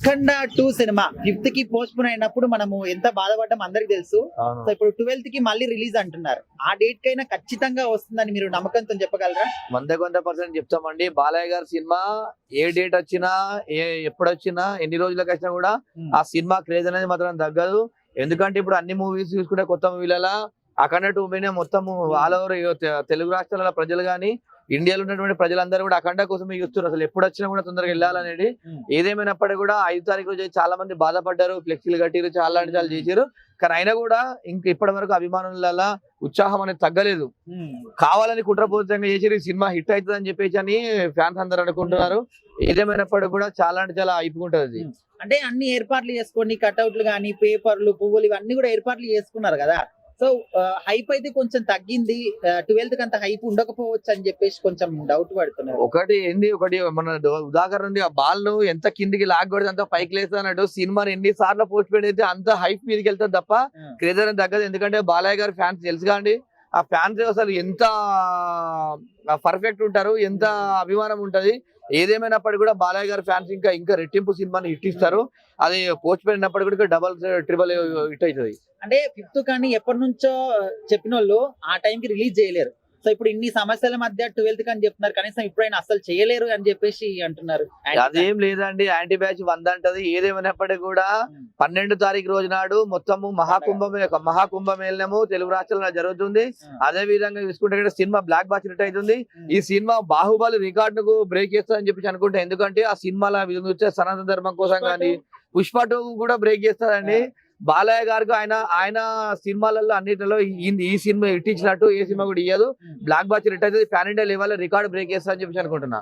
Akhanda two cinema. ఫిఫ్త్కి postpone అయినప్పుడు మనము ఎంత బాధపడ్డాం అందరికి తెలుసు. సో ఇప్పుడు ట్వెల్త్కి మళ్ళీ రిలీజ్ అంటున్నారు. ఆ డేట్ కైనా ఖచ్చితంగా వస్తుందని మీరు నమ్మకంతో చెప్పగలరా? వంద వంద పర్సెంట్ చెప్తామండి. బాలయ్య గారి సినిమా ఏ డేట్ వచ్చినా ఏ ఎప్పుడు వచ్చినా ఎన్ని రోజులకు వచ్చినా కూడా ఆ సినిమా క్రేజ్ అనేది మాత్రం తగ్గదు. ఎందుకంటే ఇప్పుడు అన్ని మూవీస్ చూసుకుంటే కొత్త మూవీలలో అఖండ టూ మొత్తం ఆల్ ఓవర్ తెలుగు రాష్ట్రాల ప్రజలు కానీ ఇండియాలో ఉన్నటువంటి ప్రజలందరూ కూడా అఖండ కోసమే చూస్తున్నారు అసలు ఎప్పుడు వచ్చినా కూడా తొందరగా వెళ్ళాలనేది. ఏదేమైనప్పటికీ కూడా ఐదు తారీఖు రోజు చాలా మంది బాధపడ్డారు ఫ్లెక్సీలు కట్టిరు చాలా అంటే చాలా చేశారు కానీ అయినా కూడా ఇంక ఇప్పటి వరకు అభిమానుల ఉత్సాహం అనేది తగ్గలేదు. కావాలని కుట్రపూరితంగా చేసి సినిమా హిట్ అవుతుంది అని చెప్పేసి అని ఫ్యాన్స్ అందరూ అనుకుంటున్నారు. ఏదేమైనప్పటికీ కూడా చాలా అంటే చాలా అయిపోతుంటది Hmm. అంటే అన్ని ఏర్పాట్లు చేసుకొని కట్అవుట్లు కానీ పేపర్లు పువ్వులు ఇవన్నీ కూడా ఏర్పాట్లు చేసుకున్నారు కదా? సో హైప్ అయితే కొంచెం తగ్గింది. ట్వెల్త్కి అంత హైప్ ఉండకపోవచ్చు అని చెప్పేసి కొంచెం డౌట్ పడుతున్నారు. ఒకటి ఏంది? ఒకటి మన ఉదాహరణ ఉంది. ఆ బాల్ను ఎంత కిందికి లాగొడితే అంత పైకి లేస్తా అన్నట్టు సినిమా ఎన్ని సార్లు పోస్ట్ పెడితే అంత హైప్ మీదకి వెళ్తుంది తప్ప. క్రేజ్ అనేది తగ్గదు. ఎందుకంటే బాలయ్య గారి ఫ్యాన్స్ తెలుసు అండి. ఆ ఫ్యాన్స్ అసలు ఎంత పర్ఫెక్ట్ ఉంటారు ఎంత అభిమానం ఉంటది. ఏదేమైనప్పటికీ కూడా బాలయ్య గారి ఫ్యాన్స్ ఇంకా ఇంకా రెట్టింపు సినిమాని హిట్ ఇస్తారు. అది పోస్ట్ పెట్టినప్పటికీ కూడా డబల్ ట్రిబల్ హిట్ అవుతుంది. అంటే ఫిఫ్త్ కానీ ఎప్పటి నుంచో చెప్పిన వాళ్ళు ఆ time కి రిలీజ్ చేయలేరు. సో ఇప్పుడు ఇన్ని సమస్యల మధ్య ట్వెల్త్ అని చెప్తున్నారు. కనీసం ఇప్పుడైనా అసలు చేయలేరు అని చెప్పేసి అంటున్నారు. అదేం లేదండి. యాంటీ బ్యాచ్ వంద అంటది. ఏదేమైనప్పటికీ కూడా పన్నెండు తారీఖు రోజు నాడు మొత్తము మహాకుంభమే మహాకుంభమేళనము తెలుగు రాష్ట్రాల్లో జరుగుతుంది. అదే విధంగా చూసుకుంటే కూడా సినిమా బ్లాక్ బాస్ హిట్ అవుతుంది. ఈ సినిమా బాహుబలి రికార్డుకు బ్రేక్ చేస్తుందని చెప్పి అనుకుంటా ఎందుకంటే ఆ సినిమాల సనాతన ధర్మం కోసం కానీ పుష్ప టూ కూడా బ్రేక్ చేస్తారండి. బాలయ్య గారికి ఆయన ఆయన సినిమాలలో అన్నిటిలో ఈ సినిమా హిట్ ఇచ్చినట్టు ఏ సినిమా కూడా ఇయ్యదు. బ్లాక్ బాస్ హిట్ అవుతుంది pan India level record break చేస్తా అని చెప్పి అనుకుంటున్నా.